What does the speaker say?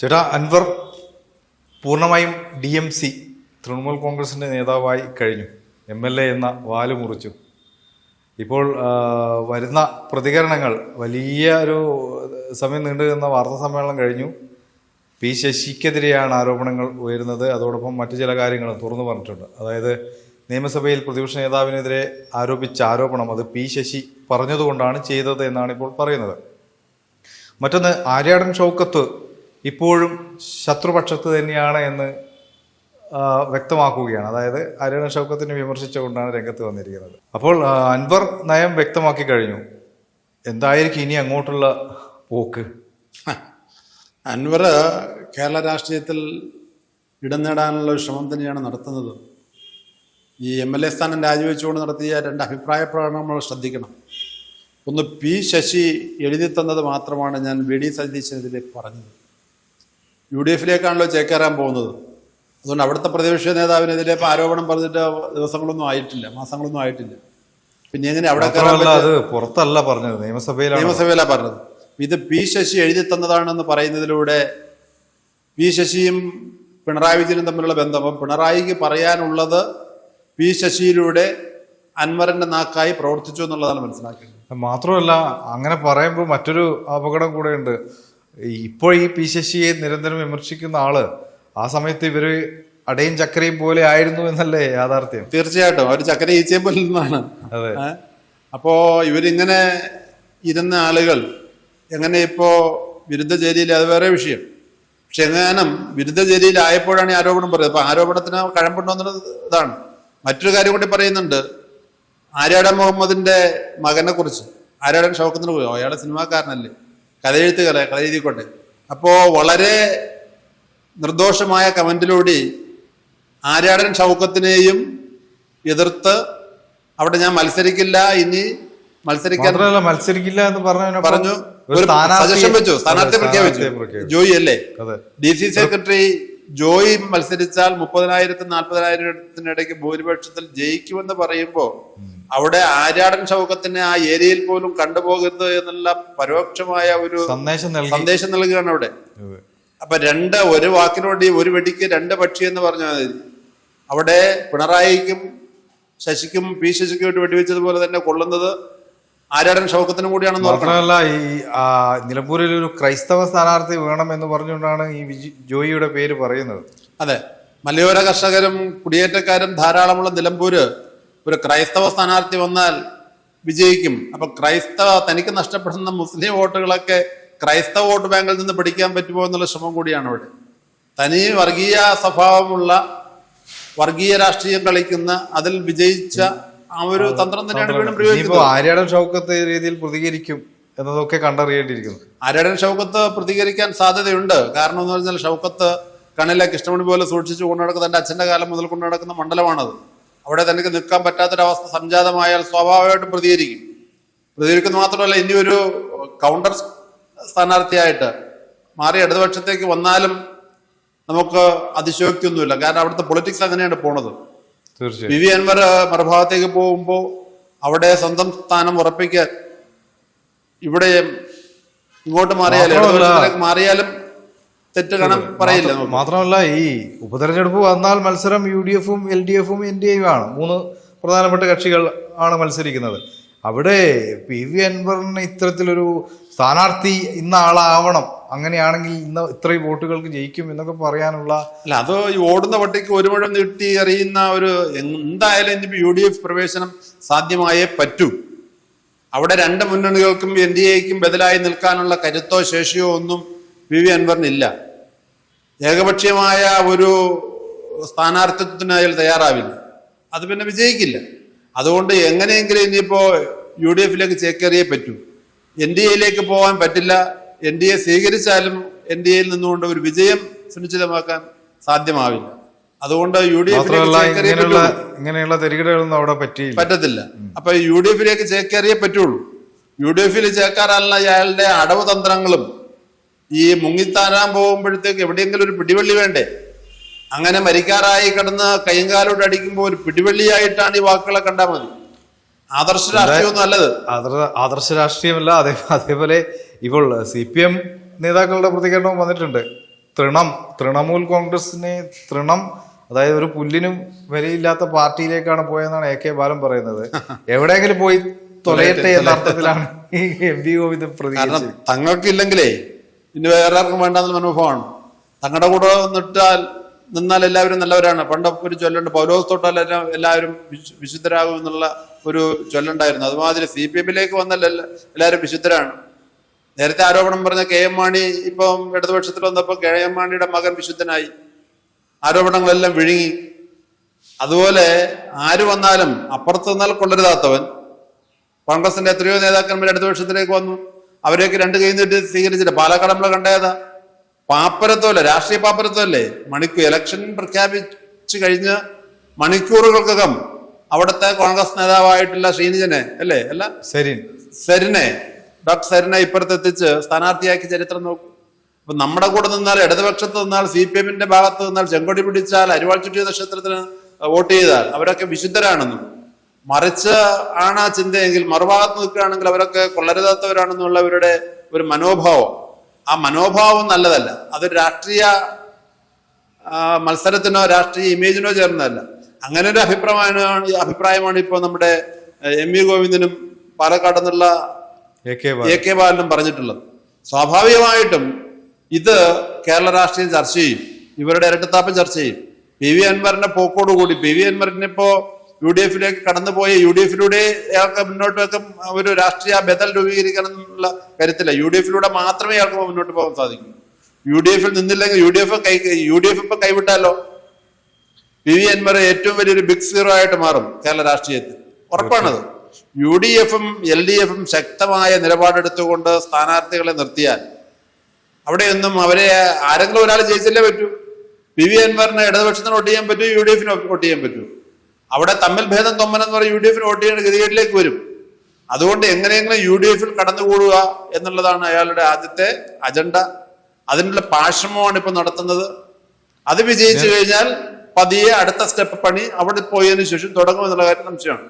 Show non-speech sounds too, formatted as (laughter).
ചേട്ടാ അൻവർ പൂർണമായും D M C Trinamool കോൺഗ്രസിന്റെ നേതാവായി കഴിഞ്ഞു. എം എൽ എ എന്ന വാൽ മുറിച്ചു. ഇപ്പോൾ വരുന്ന പ്രതികരണങ്ങൾ വലിയ ഒരു സമയം നീണ്ടു നിന്ന വാർത്താ സമ്മേളനം കഴിഞ്ഞു. പി ശശിക്കെതിരെയാണ് ആരോപണങ്ങൾ ഉയരുന്നത്. അതോടൊപ്പം മറ്റു ചില കാര്യങ്ങളും തുറന്നു പറഞ്ഞിട്ടുണ്ട്. അതായത് നിയമസഭയിൽ പ്രതിപക്ഷ നേതാവിനെതിരെ ആരോപിച്ച ആരോപണം അത് പി ശശി പറഞ്ഞതുകൊണ്ടാണ് ചെയ്തത് എന്നാണ് ഇപ്പോൾ പറയുന്നത്. മറ്റൊന്ന് ആര്യാടൻ ഷൗക്കത്ത് ഇപ്പോഴും ശത്രുപക്ഷത്ത് തന്നെയാണ് എന്ന് വ്യക്തമാക്കുകയാണ്. അതായത് അരുണ ഷൗക്കത്തിനെ വിമർശിച്ചുകൊണ്ടാണ് രംഗത്ത് വന്നിരിക്കുന്നത്. അപ്പോൾ അൻവർ നയം വ്യക്തമാക്കി കഴിഞ്ഞു. എന്തായിരിക്കും ഇനി അങ്ങോട്ടുള്ള പോക്ക്? അൻവർ കേരള രാഷ്ട്രീയത്തിൽ ഇടം നേടാനുള്ള ശ്രമം തന്നെയാണ് നടത്തുന്നത്. ഈ എം എൽ എ സ്ഥാനം രാജിവെച്ചുകൊണ്ട് നടത്തിയ രണ്ട് അഭിപ്രായ പ്രകടനം നമ്മൾ ശ്രദ്ധിക്കണം. ഒന്ന് പി ശശി എഴുതി തന്നത് മാത്രമാണ് ഞാൻ വി ഡി സതീശനെതിരെ പറഞ്ഞത്. യു ഡി എഫിലേക്കാണല്ലോ ചേക്കേറാൻ പോകുന്നത്. അതുകൊണ്ട് അവിടുത്തെ പ്രതിപക്ഷ നേതാവിനെതിരെ ഇപ്പം ആരോപണം പറഞ്ഞിട്ട് ദിവസങ്ങളൊന്നും ആയിട്ടില്ല മാസങ്ങളൊന്നും ആയിട്ടില്ല. പിന്നെ എങ്ങനെ അവിടെ അത് പുറത്തല്ല പറഞ്ഞത് നിയമസഭയിലാണ്. നിയമസഭയിലാണ് പറഞ്ഞത്. ഇത് പി ശശി എഴുതി തന്നതാണെന്ന് പറയുന്നതിലൂടെ പി ശശിയും പിണറായി വിജയനും തമ്മിലുള്ള ബന്ധം. അപ്പം പിണറായിക്ക് പറയാനുള്ളത് പി ശശിയിലൂടെ അൻവറിന്റെ നാക്കായി പ്രവർത്തിച്ചു എന്നുള്ളതാണ് മനസ്സിലാക്കിയത് മാത്രമല്ല അങ്ങനെ പറയുമ്പോൾ മറ്റൊരു അപകടം കൂടെയുണ്ട് ഉണ്ട്. ഇപ്പോൾ ഈ പി ശശിയെ നിരന്തരം വിമർശിക്കുന്ന ആൾ ആ സമയത്ത് ഇവർ അടയും ചക്കരയും പോലെ ആയിരുന്നു എന്നല്ലേ യാഥാർത്ഥ്യം? തീർച്ചയായിട്ടും. അവർ ചക്കര ഈച്ചയെ പോലെ നിന്നാണ്. അതെ? അപ്പോ ഇവരിങ്ങനെ ഇരുന്ന ആളുകൾ എങ്ങനെ ഇപ്പോ വിരുദ്ധ ചേരിയിൽ അത് വേറെ വിഷയം. പക്ഷെ എങ്ങാനും വിരുദ്ധ ചേരിയിലായപ്പോഴാണ് ഈ ആരോപണം പറയുന്നത്. അപ്പൊ ആരോപണത്തിന് കഴമ്പുണ്ടോ എന്നുള്ളത് ഇതാണ്. മറ്റൊരു കാര്യം കൂടി പറയുന്നുണ്ട്. ആര്യാടൻ മുഹമ്മദിന്റെ മകനെ കുറിച്ച് ആര്യാടൻ ഷോക്കത്തിന് പോയോ. അയാളെ സിനിമാക്കാരനല്ലേ. കഥയെഴുത്തുകാരെ കഥ എഴുതിക്കൊണ്ട് അപ്പോ വളരെ നിർദോഷമായ കമന്റിലൂടെ ആര്യാടൻ ഷൗക്കത്തിനെയും എതിർത്ത് അവിടെ ഞാൻ മത്സരിക്കില്ല ഇനി മത്സരിക്കാൻ മത്സരിക്കില്ല എന്ന് പറഞ്ഞു പറഞ്ഞു. ഒരു സജഷൻ വെച്ചു സ്ഥാനാർത്ഥി പ്രഖ്യാപിച്ചു. ജോയി അല്ലേ? ഡി സി സെക്രട്ടറി ജോയി മത്സരിച്ചാൽ മുപ്പതിനായിരത്തി നാൽപ്പതിനായിരത്തിനിടയ്ക്ക് ഭൂരിപക്ഷത്തിൽ ജയിക്കുമെന്ന് പറയുമ്പോ അവിടെ ആര്യാടൻ ശൗക്കത്തിന് ആ ഏരിയയിൽ പോലും കണ്ടുപോകരുത് എന്നുള്ള പരോക്ഷമായ ഒരു സന്ദേശം സന്ദേശം നൽകുകയാണ് അവിടെ. അപ്പൊ രണ്ട് ഒരു വാക്കിനു വേണ്ടി ഒരു വെടിക്ക് രണ്ട് പക്ഷി എന്ന് പറഞ്ഞാൽ മതി. അവിടെ പിണറായിക്കും ശശിക്കും പി ശശിക്കും വേണ്ടി വെടിവെച്ചതുപോലെ തന്നെ കൊള്ളുന്നത് ആരാടൻ ഷൗക്കത്തിനും കൂടിയാണെന്ന് മാത്രമല്ല ഈ നിലമ്പൂരിൽ ഒരു ക്രൈസ്തവ സ്ഥാനാർത്ഥി വേണം എന്ന് പറഞ്ഞുകൊണ്ടാണ് ഈ ജോയിയുടെ പേര് പറയുന്നത്. അതെ. മലയോര കർഷകരും കുടിയേറ്റക്കാരും ധാരാളമുള്ള നിലമ്പൂര് ഒരു ക്രൈസ്തവ സ്ഥാനാർത്ഥി വന്നാൽ വിജയിക്കും. അപ്പൊ ക്രൈസ്തവ തനിക്ക് നഷ്ടപ്പെടുന്ന മുസ്ലിം വോട്ടുകളൊക്കെ ക്രൈസ്തവ വോട്ട് ബാങ്കിൽ നിന്ന് പിടിക്കാൻ പറ്റുമോ എന്നുള്ള ശ്രമം കൂടിയാണ് ഇവിടെ. തനി വർഗീയ സ്വഭാവമുള്ള വർഗീയ രാഷ്ട്രീയം കളിക്കുന്ന അതിൽ വിജയിച്ച ആ ഒരു തന്ത്രം തന്നെയാണ് വീണ്ടും പ്രയോഗിക്കുന്നത്. ആര്യാടൻ ഷൗക്കത്ത് രീതിയിൽ പ്രതികരിക്കും എന്നതൊക്കെ കണ്ടറിയേണ്ടിയിരിക്കുന്നു. ആര്യടൻ ഷൗക്കത്ത് പ്രതികരിക്കാൻ സാധ്യതയുണ്ട്. കാരണം എന്ന് പറഞ്ഞാൽ ഷൗക്കത്ത് കണ്ണിലെ കൃഷ്ണമണി പോലെ സൂക്ഷിച്ചു കൊണ്ടു നടക്കുന്ന തന്റെ അച്ഛന്റെ കാലം മുതൽ കൊണ്ടു നടക്കുന്ന മണ്ഡലമാണത്. അവിടെ തനിക്ക് നിൽക്കാൻ പറ്റാത്തൊരവസ്ഥ സംജാതമായാൽ സ്വാഭാവികമായിട്ടും പ്രതികരിക്കും. പ്രതികരിക്കുന്ന മാത്രമല്ല ഇനി ഒരു കൗണ്ടർ സ്ഥാനാർത്ഥിയായിട്ട് മാറി ഇടതുപക്ഷത്തേക്ക് വന്നാലും നമുക്ക് അതിശയോക്തിയൊന്നുമില്ല. കാരണം അവിടുത്തെ പൊളിറ്റിക്സ് അങ്ങനെയാണ് പോണത്. തീർച്ചയായും. പി വി അൻവർ മറുഭാഗത്തേക്ക് പോകുമ്പോൾ അവിടെ സ്വന്തം സ്ഥാനം ഉറപ്പിക്കാൻ ഇവിടെ ഇങ്ങോട്ട് മാറിയാലും മാറിയാലും തെറ്റ് പറയില്ല. മാത്രമല്ല ഈ ഉപതെരഞ്ഞെടുപ്പ് വന്നാൽ മത്സരം യു ഡി എഫും എൽ ഡി എഫും എൻ ഡി എയും ആണ്. മൂന്ന് പ്രധാനപ്പെട്ട കക്ഷികൾ ആണ് മത്സരിക്കുന്നത്. അവിടെ പി വി അൻവറിന് ഇത്തരത്തിലൊരു സ്ഥാനാർത്ഥി ഇന്ന ആളാവണം. അങ്ങനെയാണെങ്കിൽ ഇന്ന് ഇത്രയും വോട്ടുകൾക്ക് ജയിക്കും എന്നൊക്കെ പറയാനുള്ള അല്ല അത് ഈ ഓടുന്ന പട്ടിക്ക് ഒരു മുഴം നീട്ടി അറിയുന്ന ഒരു എന്തായാലും ഇനി യു ഡി എഫ് പ്രവേശനം സാധ്യമായേ പറ്റൂ. അവിടെ രണ്ട് മുന്നണികൾക്കും എൻ ഡി എക്കും ബദലായി നിൽക്കാനുള്ള കരുത്തോ ശേഷിയോ ഒന്നും പി വി അൻവറിനില്ല. ഏകപക്ഷീയമായ ഒരു സ്ഥാനാർത്ഥിത്വത്തിന് അയാൾ തയ്യാറാവില്ല. അത് പിന്നെ വിജയിക്കില്ല. അതുകൊണ്ട് എങ്ങനെയെങ്കിലും ഇനിയിപ്പോ യു ഡി എഫിലേക്ക് ചേക്കേറിയേ പറ്റൂ. എൻ ഡി എയിലേക്ക് പോകാൻ പറ്റില്ല. എൻ ഡി എ സ്വീകരിച്ചാലും എൻ ഡി എയിൽ നിന്നുകൊണ്ട് ഒരു വിജയം സുനിശ്ചിതമാക്കാൻ സാധ്യമാവില്ല. അതുകൊണ്ട് യു ഡി എഫിലേക്ക് ഇങ്ങനെയുള്ള തെരുകിടകളൊന്നും അവിടെ പറ്റത്തില്ല. അപ്പൊ യു ഡി എഫിലേക്ക് ചേക്കേറിയേ പറ്റുള്ളൂ. യു ഡി എഫിൽ ചേക്കാറല്ല അയാളുടെ അടവ് തന്ത്രങ്ങളും. ഈ മുങ്ങിത്താരാൻ പോകുമ്പോഴത്തേക്ക് എവിടെയെങ്കിലും ഒരു പിടിവള്ളി വേണ്ടേ? അങ്ങനെ മരിക്കാറായി കിടന്ന് കൈകാലോട്ട് അടിക്കുമ്പോൾ ഒരു പിടിവള്ളിയായിട്ടാണ് ഈ വാക്കുകളെ കണ്ടാൽ മതി. ആദർശ രാഷ്ട്രീയം നല്ലത്. ആദർശ രാഷ്ട്രീയമല്ല അതേ അതേപോലെ ഇപ്പോൾ സി പി എം നേതാക്കളുടെ പ്രതികരണവും വന്നിട്ടുണ്ട്. തൃണം തൃണമൂൽ കോൺഗ്രസിനെ തൃണം അതായത് ഒരു പുല്ലിനും വിലയില്ലാത്ത പാർട്ടിയിലേക്കാണ് പോയെന്നാണ് എ കെ ബാലൻ പറയുന്നത്. (laughs) എവിടെയെങ്കിലും പോയി തൊലയട്ടെ എന്ന അർത്ഥത്തിലാണ് എം വി ഗോവിന്ദൻ പ്രതികരിച്ചത്. തങ്ങൾക്കില്ലെങ്കിലേ ഇനി വേറെ ആർക്കും വേണ്ടെന്നുള്ള മനോഭാവമാണ്. തങ്ങളുടെ കൂടെ നിട്ടാൽ നിന്നാൽ എല്ലാവരും നല്ലവരാണ്. പണ്ട് ഒരു ചൊല്ലുണ്ട് പൗലോസ് തൊട്ടാൽ എല്ലാം എല്ലാവരും വിശുദ്ധരാകും എന്നുള്ള ഒരു ചൊല്ലുണ്ടായിരുന്നു. അതുമാതിരി സി പി എമ്മിലേക്ക് വന്നാൽ എല്ലാ- എല്ലാവരും വിശുദ്ധരാണ്. നേരത്തെ ആരോപണം പറഞ്ഞ കെ എം മാണി ഇപ്പം ഇടതുപക്ഷത്തിൽ വന്നപ്പോൾ കെ എം മാണിയുടെ മകൻ വിശുദ്ധനായി. ആരോപണങ്ങളെല്ലാം വിഴുങ്ങി. അതുപോലെ ആര് വന്നാലും അപ്പുറത്ത് നിന്നാൽ കൊള്ളരുതാത്തവൻ. കോൺഗ്രസിന്റെ എത്രയോ നേതാക്കന്മാർ ഇടതുപക്ഷത്തിലേക്ക് വന്നു. അവരെയൊക്കെ രണ്ട് കൈ നീട്ടി സ്വീകരിച്ചിട്ട് പാലക്കാട് നമ്മളെ കണ്ടേതാ. പാപ്പരത്വമല്ല? രാഷ്ട്രീയ പാപ്പരത്വമല്ലേ? മണിക്കൂർ ഇലക്ഷൻ പ്രഖ്യാപിച്ചു കഴിഞ്ഞ് മണിക്കൂറുകൾക്കകം അവിടുത്തെ കോൺഗ്രസ് നേതാവായിട്ടുള്ള ശ്രീനിജനെ അല്ലേ? അല്ല? സെരിൻ. സരിനെ. ഡോക്ടർ സരിനെ ഇപ്പുറത്തെത്തിച്ച് സ്ഥാനാർത്ഥിയാക്കി ചരിത്രം നോക്കും. അപ്പൊ നമ്മുടെ കൂടെ നിന്നാൽ ഇടതുപക്ഷത്ത് നിന്നാൽ സി പി എമ്മിന്റെ ഭാഗത്ത് നിന്നാൽ ചെങ്കൊടി പിടിച്ചാൽ അരിവാൾ ചുറ്റിയ നക്ഷത്രത്തിന് വോട്ട് ചെയ്താൽ അവരൊക്കെ വിശുദ്ധരാണെന്നും മറിച്ച് ആണ് ആ ചിന്തയെങ്കിൽ മറുഭാഗത്ത് നിൽക്കുകയാണെങ്കിൽ അവരൊക്കെ കൊള്ളരുതാത്തവരാണെന്നുള്ളവരുടെ ഒരു മനോഭാവം. ആ മനോഭാവം നല്ലതല്ല. അത് രാഷ്ട്രീയ മത്സരത്തിനോ രാഷ്ട്രീയ ഇമേജിനോ ചേർന്നതല്ല. അങ്ങനെ ഒരു അഭിപ്രായമാണ് അഭിപ്രായമാണ് ഇപ്പോൾ നമ്മുടെ എം വി ഗോവിന്ദനും പാലക്കാട് നിന്നുള്ള എ കെ ബാലനും പറഞ്ഞിട്ടുള്ളത്. സ്വാഭാവികമായിട്ടും ഇത് കേരള രാഷ്ട്രീയം ചർച്ച ചെയ്യും. ഇവരുടെ ഇരട്ടത്താപ്പം ചർച്ച ചെയ്യും. പി വി അൻവറിന്റെ പോക്കോടുകൂടി പി വി അൻവറിനെ ഇപ്പോ യു ഡി എഫിലേക്ക് കടന്നുപോയ യു ഡി എഫിലൂടെ അയാൾക്ക് മുന്നോട്ട് വെക്കും ഒരു രാഷ്ട്രീയ ബദൽ രൂപീകരിക്കണം എന്നുള്ള കരുത്തില്ല. യു ഡി എഫിലൂടെ മാത്രമേ അയാൾക്ക് മുന്നോട്ട് പോകാൻ സാധിക്കൂ. യു ഡി എഫിൽ നിന്നില്ലെങ്കിൽ യു ഡി എഫ് കൈ യു ഡി എഫ് ഇപ്പൊ കൈവിട്ടാലോ? പി വി അൻവർ ഏറ്റവും വലിയൊരു ബിഗ് സീറോ ആയിട്ട് മാറും കേരള രാഷ്ട്രീയത്തിൽ. ഉറപ്പാണത്. യു ഡി എഫും എൽ ഡി എഫും ശക്തമായ നിലപാടെടുത്തുകൊണ്ട് സ്ഥാനാർത്ഥികളെ നിർത്തിയാൽ അവിടെയൊന്നും അവരെ ആരെങ്കിലും ഒരാൾ ജയിച്ചല്ലേ പറ്റൂ? പി വി അൻവറിന് ഇടതുപക്ഷത്തിന് വോട്ട് ചെയ്യാൻ പറ്റൂ യു ഡി എഫിന് വോട്ട് ചെയ്യാൻ പറ്റൂ? അവിടെ തമ്മിൽ ഭേദം തൊമ്മൻ എന്ന് പറയും യു ഡി എഫിന് വോട്ട് ചെയ്യേണ്ട ഗതികേട്ടിലേക്ക് വരും. അതുകൊണ്ട് എങ്ങനെയെങ്കിലും യു ഡി എഫിൽ കടന്നുകൂടുക എന്നുള്ളതാണ് അയാളുടെ ആദ്യത്തെ അജണ്ട. അതിനുള്ള പാശ്രമമാണ് ഇപ്പൊ നടത്തുന്നത്. അത് വിജയിച്ചു കഴിഞ്ഞാൽ പതിയെ അടുത്ത സ്റ്റെപ്പ് പണി അവിടെ പോയതിനു ശേഷം തുടങ്ങുമെന്നുള്ള കാര്യം സംശയമാണ്.